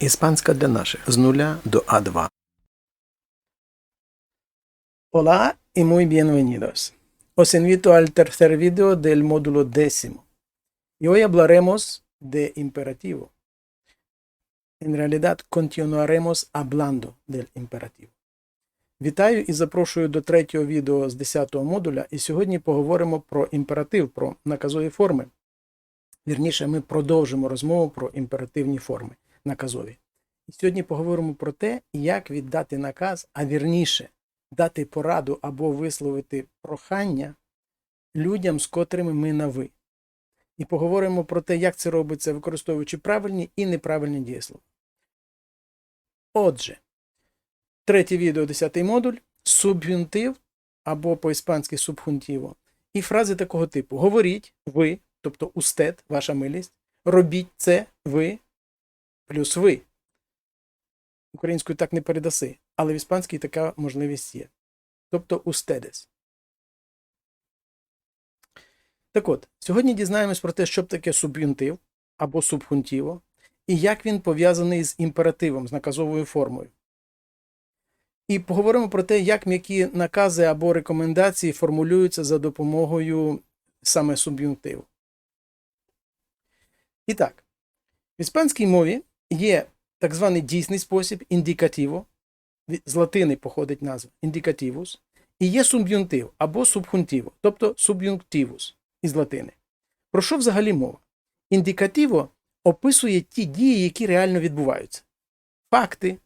Іспанська для наших з нуля до А2. Hola y muy bienvenidos. Os invito al tercer video del módulo décimo. Y hoy hablaremos de imperativo. En realidad, continuaremos hablando del imperativo. Вітаю і запрошую до третього відео з 10-го модуля. І сьогодні поговоримо про імператив, про наказові форми. Вірніше, ми продовжимо розмову про імперативні форми наказові. І сьогодні поговоримо про те, як віддати наказ, а вірніше, дати пораду або висловити прохання людям, з котрими ми на ви. І поговоримо про те, як це робиться, використовуючи правильні і неправильні дієслова. Отже, третє відео, 10 модуль, суб'юнтив або по-іспанськи субхунтіво. І фрази такого типу: говоріть ви, тобто устед, ваша милість, робіть це ви плюс ви. Українською так не передаси, але в іспанській така можливість є. Тобто устедес. Так от, сьогодні дізнаємось про те, що таке суб'юнтив або субхунтіво, і як він пов'язаний з імперативом, з наказовою формою. І поговоримо про те, як м'які накази або рекомендації формулюються за допомогою саме суб'юнктиву. І так, в іспанській мові є так званий дійсний спосіб індикативо, з латини походить назва індикативус, і є суб'юнктив або субхунтиво, тобто суб'юнктивус із латини. Про що взагалі мова? Індикативо описує ті дії, які реально відбуваються. Факти,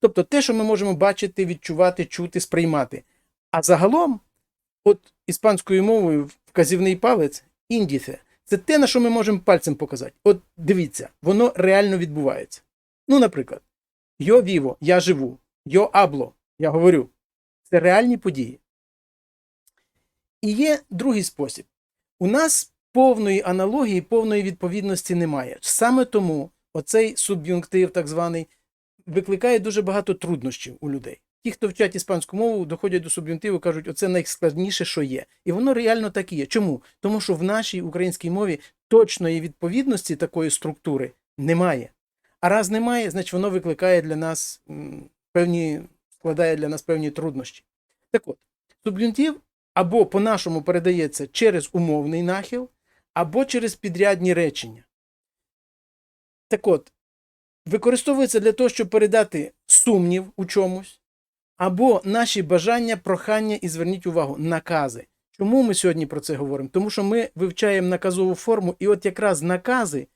тобто те, що ми можемо бачити, відчувати, чути, сприймати. А загалом, от іспанською мовою вказівний палець індіце це те, на що ми можемо пальцем показати. От дивіться, воно реально відбувається. Ну, наприклад, йо віво, я живу, йо абло, я говорю. Це реальні події. І є другий спосіб. У нас повної аналогії, повної відповідності немає. Саме тому оцей суб'юнктив, так званий, викликає дуже багато труднощів у людей. Ті, хто вчать іспанську мову, доходять до суб'юнктиву, кажуть, оце найскладніше, що є. І воно реально так і є. Чому? Тому що в нашій українській мові точної відповідності такої структури немає. А раз немає, значить воно викликає для нас певні, складає для нас певні труднощі. Так от, суб'юнктив або по-нашому передається через умовний нахил, або через підрядні речення. Так от, використовується для того, щоб передати сумнів у чомусь, або наші бажання, прохання і зверніть увагу, накази. Чому ми сьогодні про це говоримо? Тому що ми вивчаємо наказову форму, і от якраз накази,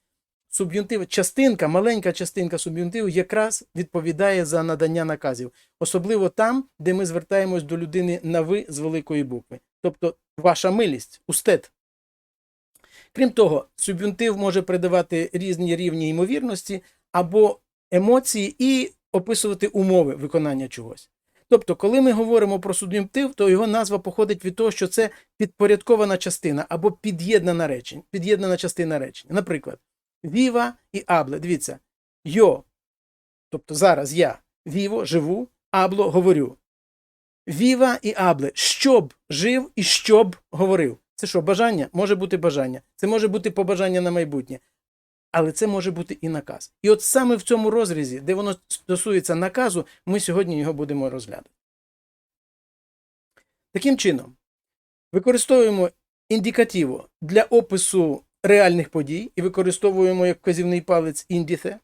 суб'юнтив, частинка, маленька частинка суб'юнтиву якраз відповідає за надання наказів, особливо там, де ми звертаємось до людини на ви з великої букви. Тобто ваша милість, устет. Крім того, суб'юнтив може передавати різні рівні ймовірності або емоції і описувати умови виконання чогось. Тобто, коли ми говоримо про суб'юнктив, то його назва походить від того, що це підпорядкована частина або під'єднана речення, під'єднана частина речення. Наприклад, віва і абле. Дивіться, йо, тобто зараз я віво живу, абло говорю. Віва і абле, щоб жив і щоб говорив. Це що, бажання? Може бути бажання. Це може бути побажання на майбутнє. Але це може бути і наказ. І от саме в цьому розрізі, де воно стосується наказу, ми сьогодні його будемо розглядати. Таким чином, використовуємо індикативо для опису реальних подій і використовуємо як вказівний палець індіце.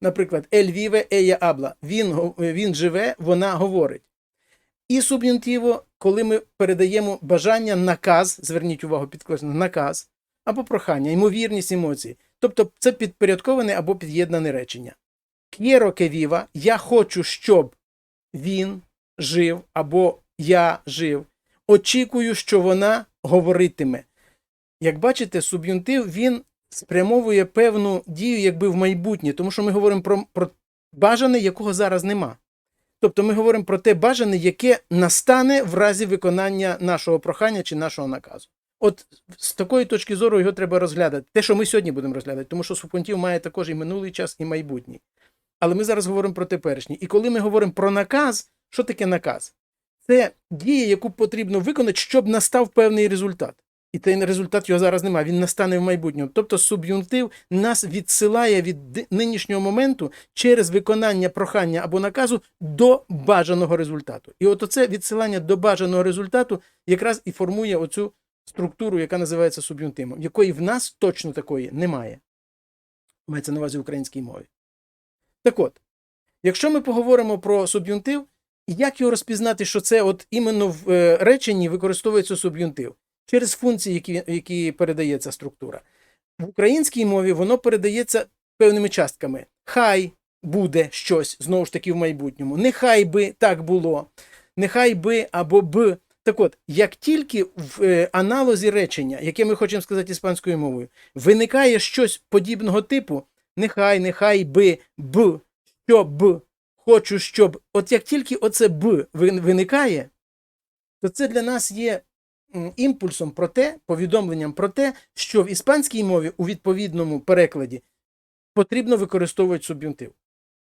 Наприклад, ель віве ея абла. Він, він живе, вона говорить. І суб'юнктиво, коли ми передаємо бажання, наказ, зверніть увагу, підкреслено, наказ або прохання, ймовірність емоцій. Тобто це підпорядковане або під'єднане речення. К'єро кевіва, я хочу, щоб він жив або я жив. Очікую, що вона говоритиме. Як бачите, суб'юнктив він спрямовує певну дію, якби в майбутнє, тому що ми говоримо про, про бажане, якого зараз нема. Тобто ми говоримо про те бажане, яке настане в разі виконання нашого прохання чи нашого наказу. От з такої точки зору його треба розглядати. Те, що ми сьогодні будемо розглядати, тому що субпунктів має також і минулий час, і майбутній. Але ми зараз говоримо про теперішній. І коли ми говоримо про наказ, що таке наказ? Це дія, яку потрібно виконати, щоб настав певний результат. І той результат його зараз немає, він настане в майбутньому. Тобто суб'юнктив нас відсилає від нинішнього моменту через виконання прохання або наказу до бажаного результату. І от оце відсилання до бажаного результату якраз і формує оцю структуру, яка називається суб'юнктивом, якої в нас точно такої немає. Мається на увазі в українській мові. Так от, якщо ми поговоримо про суб'юнктив, як його розпізнати, що це от іменно в е, реченні використовується суб'юнктив? через функції, які, які передає ця структура. В українській мові воно передається певними частками. Хай буде щось знову ж таки в майбутньому. Нехай би так було, нехай би або б. Так от, як тільки в е, аналозі речення, яке ми хочемо сказати іспанською мовою, виникає щось подібного типу, нехай, нехай би, б, щоб, хочу, щоб. От як тільки оце б виникає, то це для нас є імпульсом про те, повідомленням про те, що в іспанській мові у відповідному перекладі потрібно використовувати суб'юнктив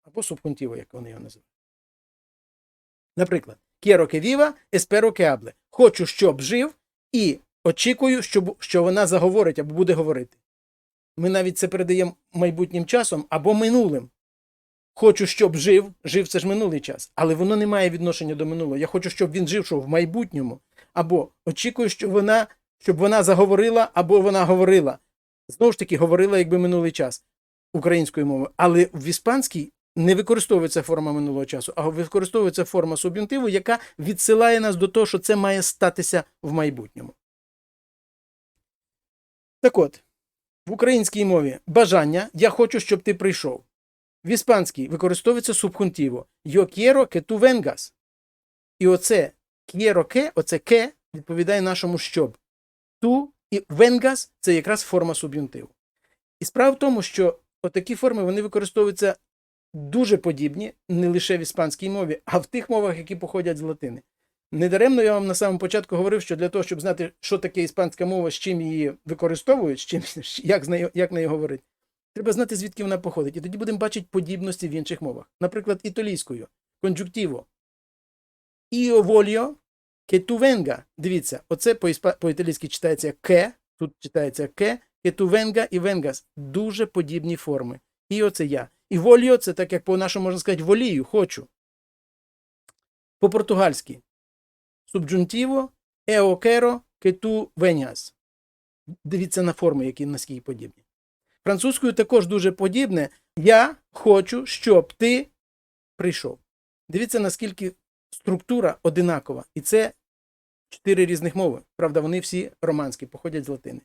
або субхунтиво, як вони його називають. Наприклад, viva, espero que hable. Хочу, щоб жив, і очікую, щоб, що вона заговорить або буде говорити. Ми навіть це передаємо майбутнім часом або минулим. Хочу, щоб жив, жив це ж минулий час, але воно не має відношення до минулого. Я хочу, щоб він жив що в майбутньому, або очікую, щоб вона, щоб вона заговорила, або вона говорила. Знову ж таки, говорила, якби минулий час українською мовою. Але в іспанській не використовується форма минулого часу, а використовується форма суб'юнктиву, яка відсилає нас до того, що це має статися в майбутньому. Так от, в українській мові бажання я хочу, щоб ти прийшов. В іспанській використовується субхунтиво Yo quiero que tú vengas. І оце quiero que, оце que відповідає нашому щоб. Ту і vengas – це якраз форма суб'юнтиву. І справа в тому, що отакі форми вони використовуються дуже подібні не лише в іспанській мові, а в тих мовах, які походять з латини. Недаремно я вам на самому початку говорив, що для того, щоб знати, що таке іспанська мова, з чим її використовують, з чим, як, з нею, як нею говорить, треба знати, звідки вона походить. І тоді будемо бачити подібності в інших мовах. Наприклад, італійською конджуктиво. Io voglio che tu venga. Дивіться, оце по-італійськи читається que, тут читається que, che tu venga і vengas. Дуже подібні форми. Іо це я. І воліо це так, як по-нашому можна сказати, волію, хочу. По-португальськи. Субджунтиво ео quero que tu vengas. Дивіться на форми, які наскільки подібні. Французькою також дуже подібне. Я хочу, щоб ти прийшов. Дивіться, наскільки структура одинакова. І це чотири різних мови. Правда, вони всі романські, походять з латини.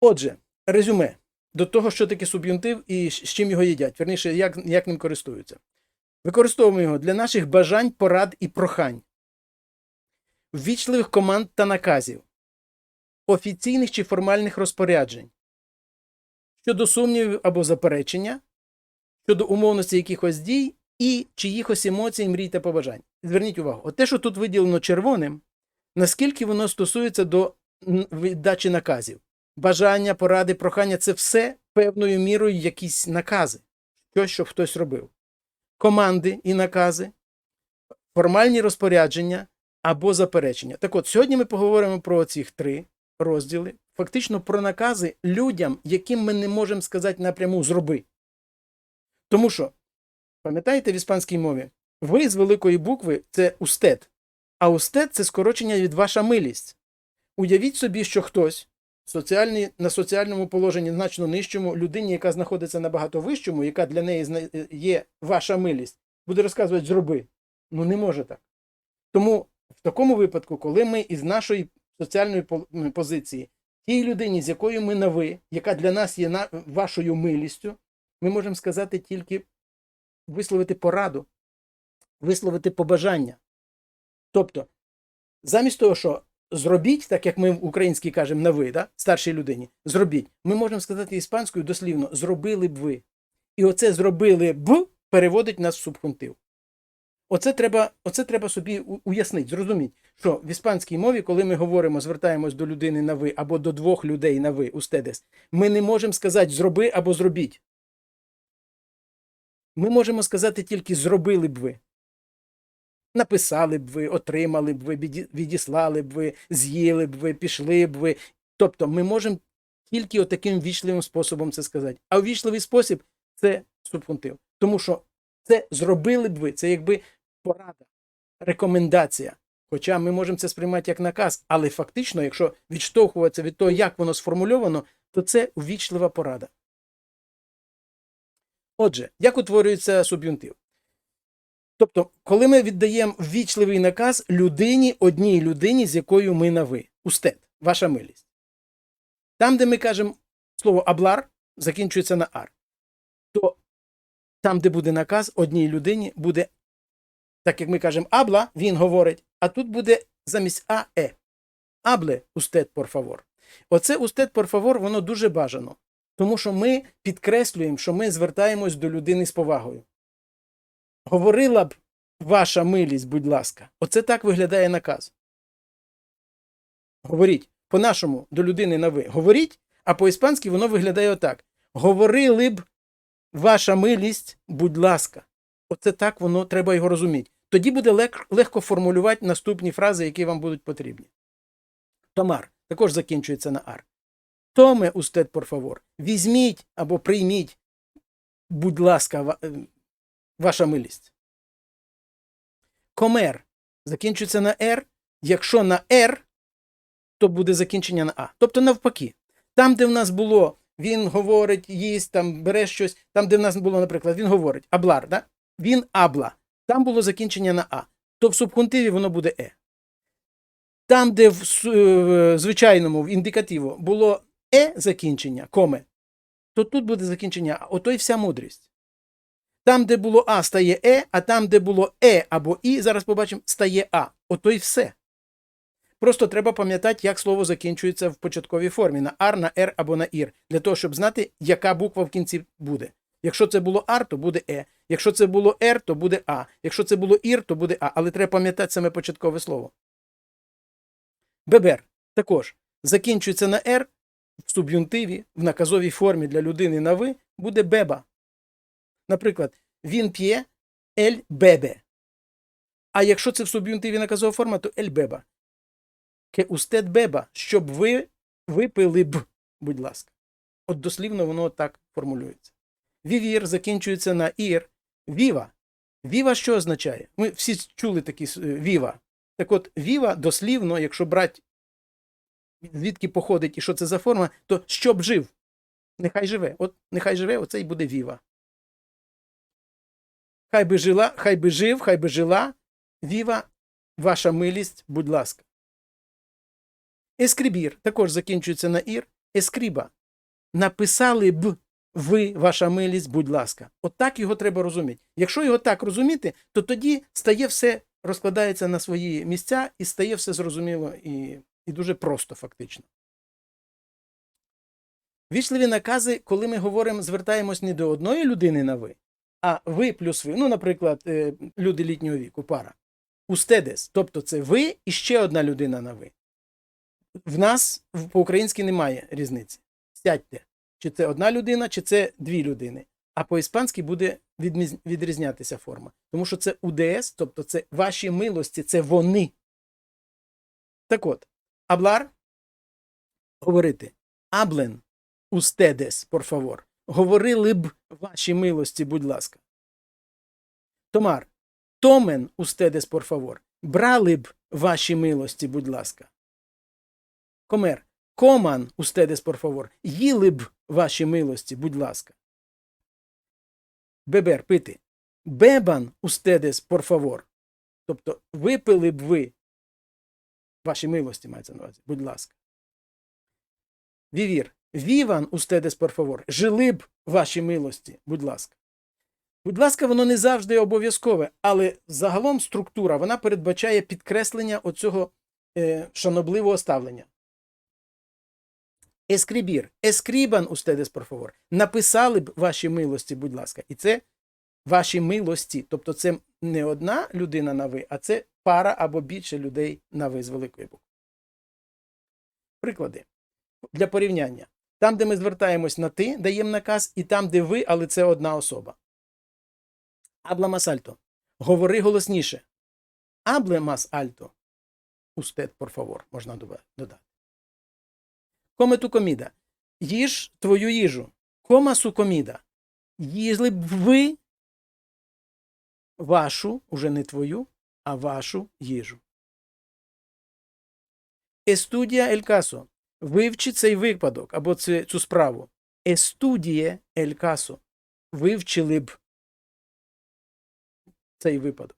Отже, резюме до того, що таке суб'юнтив і з чим його їдять. Верніше, як, як ним користуються. Використовуємо його для наших бажань, порад і прохань, ввічливих команд та наказів, офіційних чи формальних розпоряджень, щодо сумнівів або заперечення, щодо умовності якихось дій і чиїхось емоцій, мрій та побажань. Зверніть увагу, от те, що тут виділено червоним, наскільки воно стосується до віддачі наказів. Бажання, поради, прохання це все певною мірою якісь накази, щось, щоб хтось робив. Команди і накази, формальні розпорядження або заперечення. Так от, сьогодні ми поговоримо про ці три розділи, фактично про накази людям, яким ми не можемо сказати напряму зроби. Тому що, пам'ятаєте в іспанській мові, ви з великої букви це устет, а устет це скорочення від ваша милість. Уявіть собі, що хтось соціальний, на соціальному положенні значно нижчому, людині, яка знаходиться набагато вищому, яка для неї є ваша милість, буде розказувати зроби. Ну не може так. Тому в такому випадку, коли ми із нашої соціальної позиції, тій людині, з якою ми на ви, яка для нас є на, вашою милістю, ми можемо сказати тільки висловити пораду, висловити побажання. Тобто, замість того, що зробіть, так як ми в українській кажемо на ви, да? старшій людині, зробіть, ми можемо сказати іспанською дослівно зробили б ви. І оце зробили б переводить нас в субхунтив. Оце треба, оце треба собі уяснити, зрозуміти, що в іспанській мові, коли ми говоримо, звертаємось до людини на ви або до двох людей на ви, устедес, ми не можемо сказати зроби або зробіть. Ми можемо сказати тільки зробили б ви. Написали б ви, отримали б ви, відіслали б ви, з'їли б ви, пішли б ви. Тобто ми можемо тільки отаким ввічливим способом це сказати. А ввічливий спосіб це субхунтив. Тому що це зробили б ви, це якби порада, рекомендація. Хоча ми можемо це сприймати як наказ, але фактично, якщо відштовхуватися від того, як воно сформульовано, то це ввічлива порада. Отже, як утворюється суб'юнтив? Тобто, коли ми віддаємо ввічливий наказ людині, одній людині, з якою ми на ви, устет, ваша милість. Там, де ми кажемо слово аблар, закінчується на ар, то там, де буде наказ, одній людині буде, так як ми кажемо абла, він говорить, а тут буде замість а е. Абле устет, favor. Оце устет, favor, воно дуже бажано. Тому що ми підкреслюємо, що ми звертаємось до людини з повагою. Говорила б ваша милість, будь ласка. Оце так виглядає наказ. Говоріть. По-нашому до людини на ви. Говоріть, а по-іспанськи воно виглядає отак. Говорили б ваша милість, будь ласка. Оце так воно треба його розуміти. Тоді буде лег- легко формулювати наступні фрази, які вам будуть потрібні. Томар також закінчується на ар. Томе устет, por. Візьміть або прийміть, будь ласка, ва- е, ваша милість. Комер закінчується на «р». Якщо на «р», то буде закінчення на А. Тобто навпаки. Там, де в нас було, він говорить, їсть, там бере щось, там, де в нас було, наприклад, він говорить аблар, да? він абла. Там було закінчення на А. То в субхунтиві воно буде Е. Там, де в е, звичайному, в індикативу було Е закінчення, коме, то тут буде закінчення А. Ото й вся мудрість. Там, де було А, стає Е, а там, де було Е або І, зараз побачимо, стає А. Ото й все. Просто треба пам'ятати, як слово закінчується в початковій формі на ар, на р або на ір, для того, щоб знати, яка буква в кінці буде. Якщо це було ар, то буде е. Якщо це було р, то буде а. Якщо це було ір, то буде а. Але треба пам'ятати саме початкове слово. Бебер також закінчується на р в суб'юнтиві, в наказовій формі для людини на ви буде беба. Наприклад, він п'є ель бебе. А якщо це в суб'юнтиві наказова форма, то ель беба. Ке устет беба, щоб ви випили б, будь ласка. От дослівно воно так формулюється. Вівір закінчується на ір. Віва. Віва що означає? Ми всі чули такі е, віва. Так от, віва дослівно, якщо брати, звідки походить і що це за форма, то щоб жив. Нехай живе. От нехай живе, оце і буде віва. Хай би жила, хай би жив, хай би жила. Віва, ваша милість, будь ласка. Ескрібір також закінчується на ір. Ескріба. Написали б ви, ваша милість, будь ласка. От так його треба розуміти. Якщо його так розуміти, то тоді стає все, розкладається на свої місця і стає все зрозуміло і, і дуже просто, фактично. Вічливі накази, коли ми говоримо, звертаємось не до одної людини на ви, а ви плюс ви. Ну, наприклад, е, люди літнього віку, пара. Устедес, тобто це ви і ще одна людина на ви. В нас по-українськи немає різниці. Сядьте. Чи це одна людина, чи це дві людини. А по-іспанськи буде відрізнятися форма. Тому що це УДС, тобто це ваші милості, це вони. Так от, аблар говорити. Аблен устедес, por favor. Говорили б ваші милості, будь ласка. Томар. Томен устедес, por favor. Брали б ваші милості, будь ласка. Комер. Коман устедес, por favor. Їли б ваші милості, будь ласка. Бебер, пити. Бебан устедес, por favor. Тобто випили б ви ваші милості, мається на увазі, будь ласка. Вівір. Віван устедес, favor. Жили б ваші милості, будь ласка. Будь ласка, воно не завжди обов'язкове, але загалом структура вона передбачає підкреслення оцього е, шанобливого ставлення. Ескрібір, ескрібан устедес, favor. Написали б ваші милості, будь ласка. І це ваші милості. Тобто це не одна людина на ви, а це пара або більше людей на ви з великої букви. Приклади. Для порівняння. Там, де ми звертаємось на ти, даємо наказ, і там, де ви, але це одна особа. Абла масальто. Говори голосніше. Hable más alto. Usted, por favor, можна додати. Tu comida. Їж твою їжу. Кома су коміда. Їжли б ви вашу, уже не твою, а вашу їжу. Естудія ель касо. Вивчи цей випадок або цю справу. Естудіє ель касо. Вивчили б цей випадок.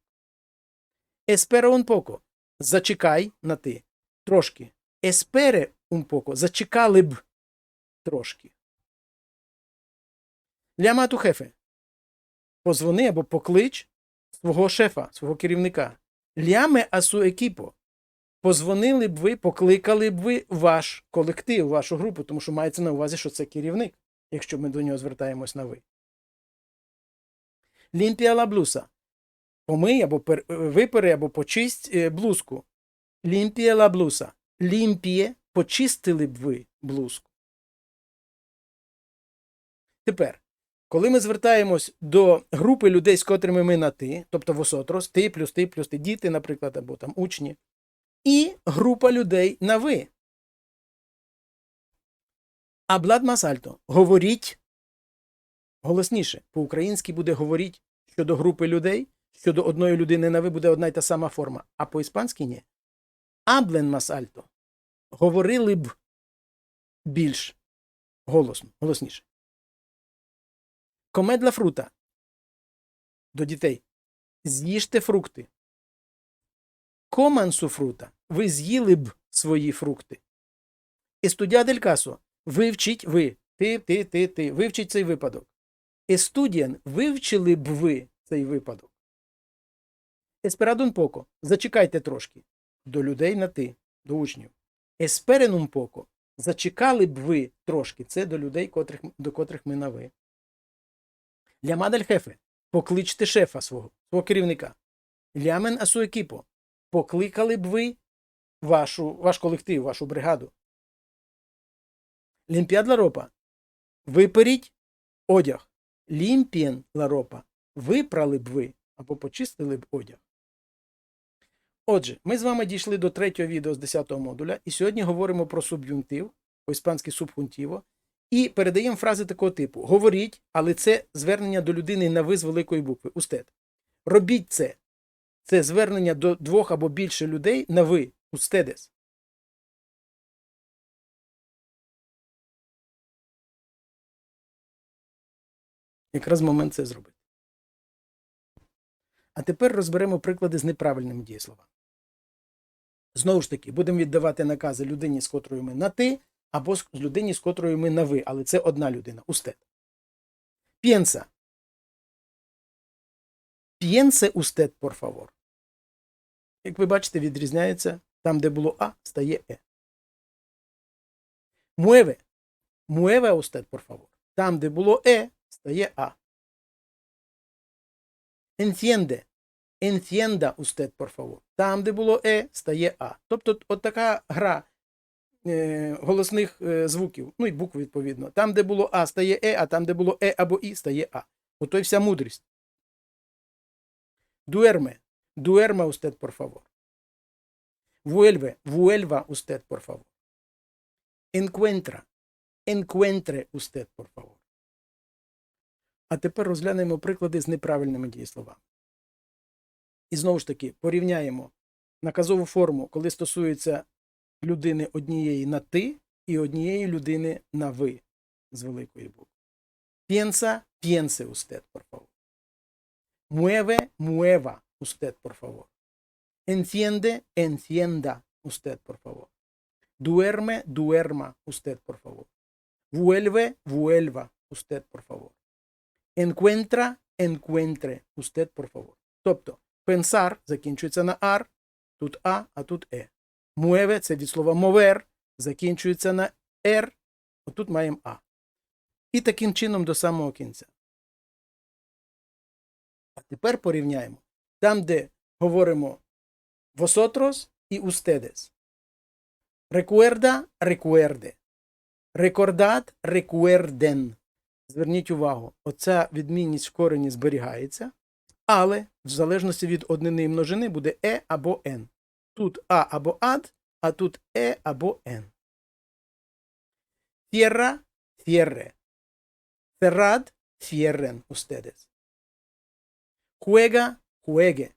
Еспера un. Зачекай на ти. Трошки. Еспере un. Зачекали б трошки. Ляма ту хефе. Позвони або поклич свого шефа, свого керівника. Ляме асу екіпо. Позвонили б ви, покликали б ви ваш колектив, вашу групу, тому що мається на увазі, що це керівник, якщо ми до нього звертаємось на ви. Лімпія ла блуса. Помий або пер- випери, або почисть е, блузку. Лімпія ла блуса. Лімпіє почистили б ви блузку. Тепер, коли ми звертаємось до групи людей, з котрими ми на ти, тобто восотрос, ти плюс ти плюс ти, діти, наприклад, або там учні, і група людей на ви. Аблад масальто. Говоріть голосніше. По-українськи буде говоріть щодо групи людей, щодо одної людини на ви буде одна й та сама форма, а по-іспанськи ні. Аблен масальто. Говорили б більш голосно, голосніше. Комедла фрута. До дітей. З'їжте фрукти. Комансу фрута. Ви з'їли б свої фрукти. Естудія дель касо. Вивчіть ви. Ти, ти, ти, ти. Вивчіть цей випадок. Естудіан. Вивчили б ви цей випадок. Есперадун поко. Зачекайте трошки. До людей на ти, до учнів. Есперенум поко. Зачекали б ви трошки. Це до людей, котрих, до котрих ми на ви. Лямадель хефе. Покличте шефа свого, свого керівника. Лямен асу екіпо. Покликали б ви вашу, ваш колектив, вашу бригаду. Лімпіад ла ропа. Виперіть одяг. Лімпієн ла ропа. Випрали б ви або почистили б одяг. Отже, ми з вами дійшли до третього відео з 10 модуля, і сьогодні говоримо про суб'юнктив, по-іспанськи субхунтіво, і передаємо фрази такого типу: Говоріть, але це звернення до людини на ви з великої букви. Устед. Робіть це. Це звернення до двох або більше людей на ви. Устедес. Якраз момент це зробити. А тепер розберемо приклади з неправильними дієсловами. Знову ж таки, будемо віддавати накази людині, з котрою ми на ти, або з людині, з котрою ми на ви, але це одна людина. Устед. П'єнса. П'єнсе устед, por favor. Як ви бачите, відрізняється там, де було А, стає Е. Муеве. Муеве устед, por favor. Там, де було Е, стає А. Enciende. Encienda usted, por favor. Там, де було Е, стає А. Тобто, от така гра е, голосних е, звуків, ну і букв, відповідно. Там, де було А, стає Е, а там, де було Е або І, стає А. Ото й вся мудрість. Дуерме. Дуерма usted, por favor. Vuelve. Vuelva usted, por favor. Encuentra. Encuentre usted, por favor. А тепер розглянемо приклади з неправильними дієсловами. І знову ж таки порівняємо наказову форму, коли стосується людини однієї на ти і однієї людини на ви з великої букви. Piensa, piense usted, por favor. Mueve, mueva usted, por favor. Enciende, encienda usted, por favor. Duerme, duerma usted, por favor. Vuelve, vuelva usted, por favor. Encuentra, encuentre usted, por favor. Тобто, pensar закінчується на ар, тут а, а тут е. Mueve – це від слова mover, закінчується на р, отут маємо а. І таким чином до самого кінця. А тепер порівняємо. Там, де говоримо vosotros і ustedes. Recuerda, recuerde. Recordad, recuerden. Зверніть увагу, оця відмінність в корені зберігається, Але в залежності від однини і множини буде е або н. Тут а або ад, а тут е або н. Tierra, tierre. Cerrad, cierren ustedes. Juega, juegue.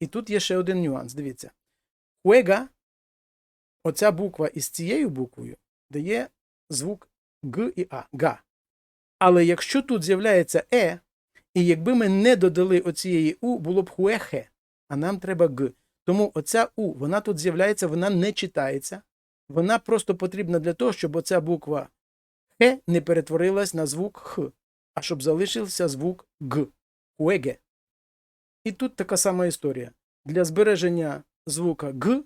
І тут є ще один нюанс. Дивіться. Juega, оця буква із цією буквою дає звук Г і А. Га. Але якщо тут з'являється Е, і якби ми не додали оцієї У, було б хуехе, а нам треба Г. Тому оця У, вона тут з'являється, вона не читається. Вона просто потрібна для того, щоб оця буква Х не перетворилась на звук Х, а щоб залишився звук Г. Хуеге. І тут така сама історія. Для збереження звука Г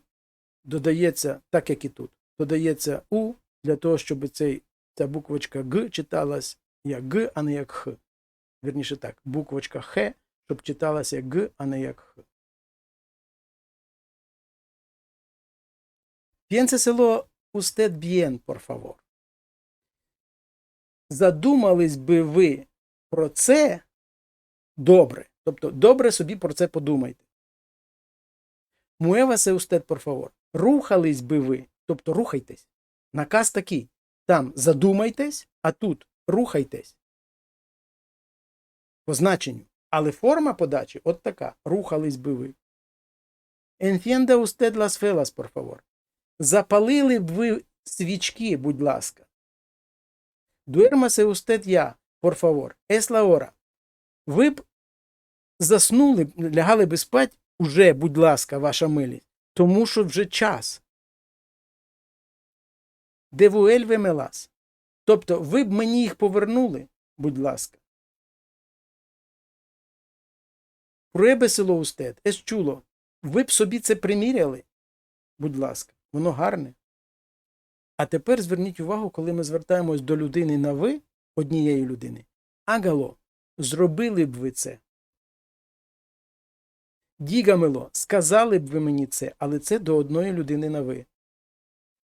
додається, так як і тут, додається У для того, щоб цей, ця буквочка Г читалась як Г, а не як Х. Вірніше так, буквочка Х, щоб читалася як Г, а не як Х. Piénseselo usted bien, por favor. Задумались би ви про це добре. Тобто, добре собі про це подумайте. Muévase usted, por favor. Рухались би ви, тобто рухайтесь. Наказ такий. Там задумайтесь, а тут рухайтесь. По значенню. Але форма подачі от така. Рухались би ви. Encienda usted las velas, por favor. Запалили б ви свічки, будь ласка. Дуермасе usted я, por favor. Es la hora. Ви б заснули, лягали би спать уже, будь ласка, ваша милість, тому що вже час. Девуельве мелас. Тобто, ви б мені їх повернули, будь ласка. Пруебесело устед, ес чуло. Ви б собі це приміряли, будь ласка, воно гарне. А тепер зверніть увагу, коли ми звертаємось до людини на ви, однієї людини. Агало, зробили б ви це. Дігамело, сказали б ви мені це, але це до одної людини на ви.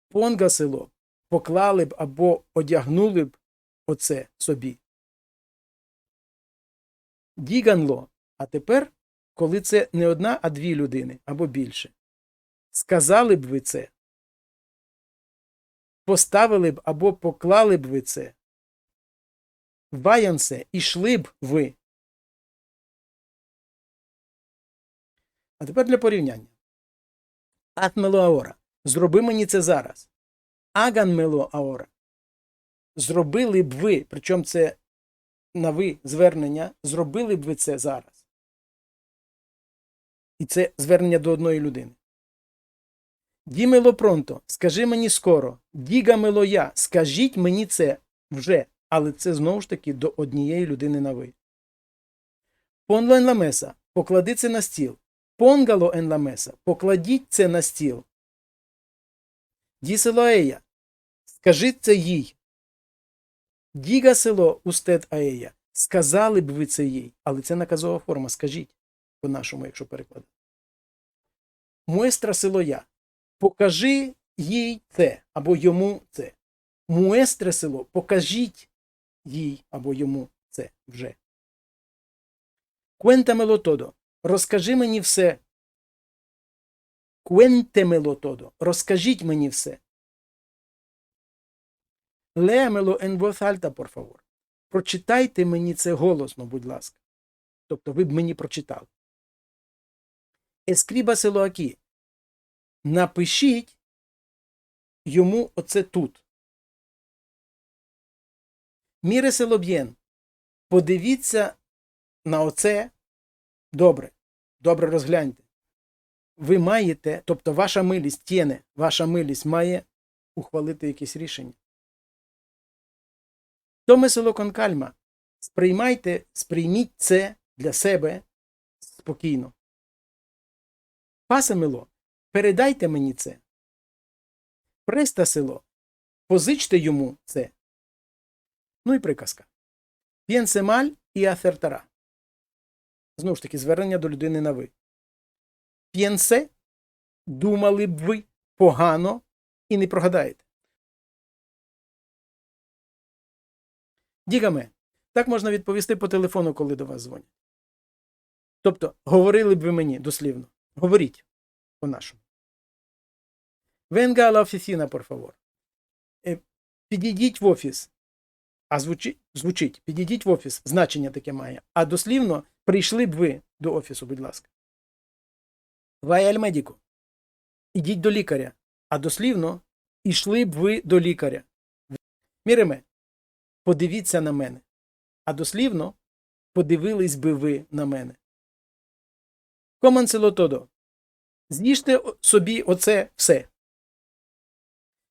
Понгасело, поклали б або одягнули б оце собі. Діганло, а тепер, коли це не одна, а дві людини або більше. Сказали б ви це. Поставили б або поклали б ви це. Ваянсе, ішли б ви. А тепер для порівняння. Атмело аора. Зроби мені це зараз. Аганмело аора. Зробили б ви, причому це на ви звернення, зробили б ви це зараз. І це звернення до одної людини. Дімело пронто, скажи мені скоро. Дігамело я, скажіть мені це вже, але це знову ж таки до однієї людини на ви. Понло ламеса, поклади це на стіл. Понгало ен ламеса, покладіть це на стіл. Дісело ея, скажіть це їй. Дігасело устед аея, сказали б ви це їй, але це наказова форма, скажіть по-нашому, якщо перекладати. Муестра село я. Покажи їй це або йому це. Муестре село, покажіть їй або йому це вже. Куентамело тодо. Розкажи мені все. Куентемело тодо. Розкажіть мені все. Лемело en voz. Прочитайте мені це голосно, будь ласка. Тобто ви б мені прочитали. Ескрібасело акі. Напишіть йому оце тут. Міресело б'єн. Подивіться на оце добре. Добре розгляньте. Ви маєте, тобто ваша милість тєне, ваша милість має ухвалити якесь рішення. Томесело конкальма. Сприймайте, сприйміть це для себе спокійно. Пасамело, передайте мені це. Престасело, позичте йому це. Ну і приказка. П'єнсемаль і афертара. Знову ж таки, звернення до людини на ви. П'єнсе думали б ви погано і не прогадаєте. Дігаме. Так можна відповісти по телефону, коли до вас дзвонять. Тобто, говорили б ви мені дослівно. Говоріть по-нашому. A la por favor. Е, Підійдіть в офіс. А звучить, звучить, підійдіть в офіс, значення таке має. А дослівно прийшли б ви до офісу, будь ласка. Al medico. Ідіть до лікаря. А дослівно, ішли б ви до лікаря. Міреме, подивіться на мене. А дослівно, подивились би ви на мене. Комансело тодо. З'їжте собі оце все.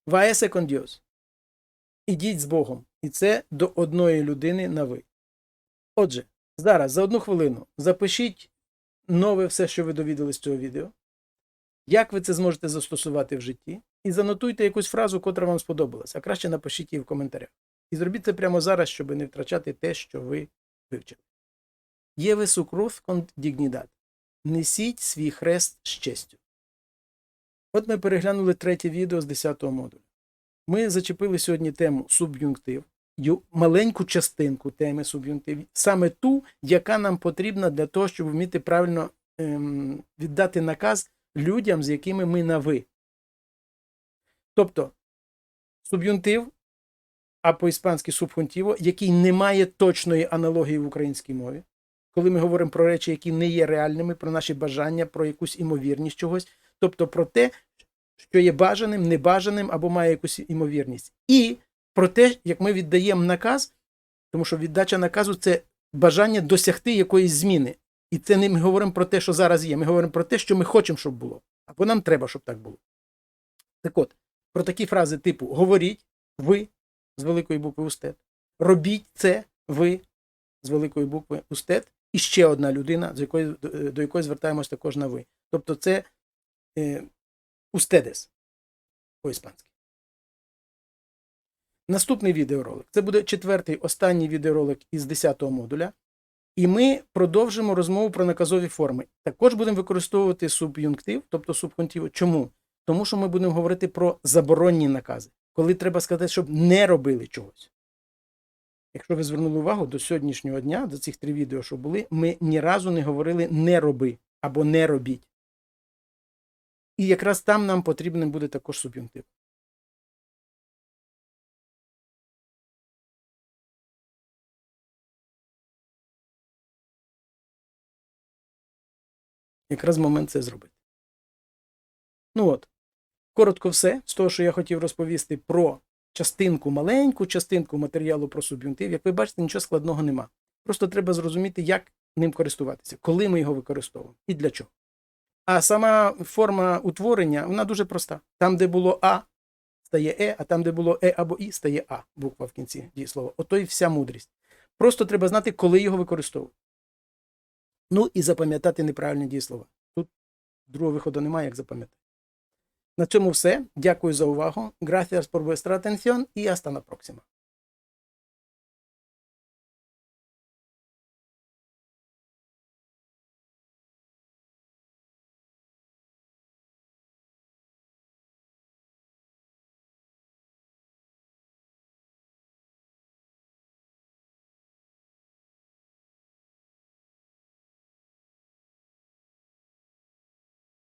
Ваесе con Ідіть з Богом. І це до одної людини на ви. Отже, зараз за одну хвилину запишіть нове все, що ви довідались з цього відео. Як ви це зможете застосувати в житті? І занотуйте якусь фразу, котра вам сподобалась, а краще напишіть її в коментарях. І зробіть це прямо зараз, щоб не втрачати те, що ви вивчили. Єве сукруф кон дігнідад. Несіть свій хрест з честю. От ми переглянули третє відео з 10-го модуля. Ми зачепили сьогодні тему суб'юнктив, маленьку частинку теми суб'юнктив, саме ту, яка нам потрібна для того, щоб вміти правильно ем, віддати наказ людям, з якими ми на ви. Тобто суб'юнктив, а по-іспанськи субхунтіво, який не має точної аналогії в українській мові. Коли ми говоримо про речі, які не є реальними, про наші бажання, про якусь імовірність чогось, тобто про те, що є бажаним, небажаним або має якусь імовірність. І про те, як ми віддаємо наказ, тому що віддача наказу це бажання досягти якоїсь зміни. І це не ми говоримо про те, що зараз є. Ми говоримо про те, що ми хочемо, щоб було. Або нам треба, щоб так було. Так от, про такі фрази типу говоріть, ви з великої букви устет, робіть це, ви з великої букви устет, і ще одна людина, з якої, до, до якої звертаємось також на ви. Тобто це е, устедес по-іспанськи. Наступний відеоролик. Це буде четвертий останній відеоролик із 10-го модуля. І ми продовжимо розмову про наказові форми. Також будемо використовувати суб'юнктив, тобто субхунтів. Чому? Тому що ми будемо говорити про заборонні накази, коли треба сказати, щоб не робили чогось. Якщо ви звернули увагу до сьогоднішнього дня, до цих три відео, що були, ми ні разу не говорили не роби або не робіть. І якраз там нам потрібен буде також суб'юнктив. Якраз момент це зробити. Ну от, коротко все з того, що я хотів розповісти про частинку, маленьку частинку матеріалу про суб'юнктив. Як ви бачите, нічого складного нема. Просто треба зрозуміти, як ним користуватися, коли ми його використовуємо і для чого. А сама форма утворення вона дуже проста. Там, де було А, стає Е, а там, де було Е або І, стає А, буква в кінці дієслова. Ото і вся мудрість. Просто треба знати, коли його використовувати. Ну і запам'ятати неправильні дієслова. Тут другого виходу немає, як запам'ятати. На цьому все. Дякую за увагу. Gracias por vuestra atención і hasta la próxima.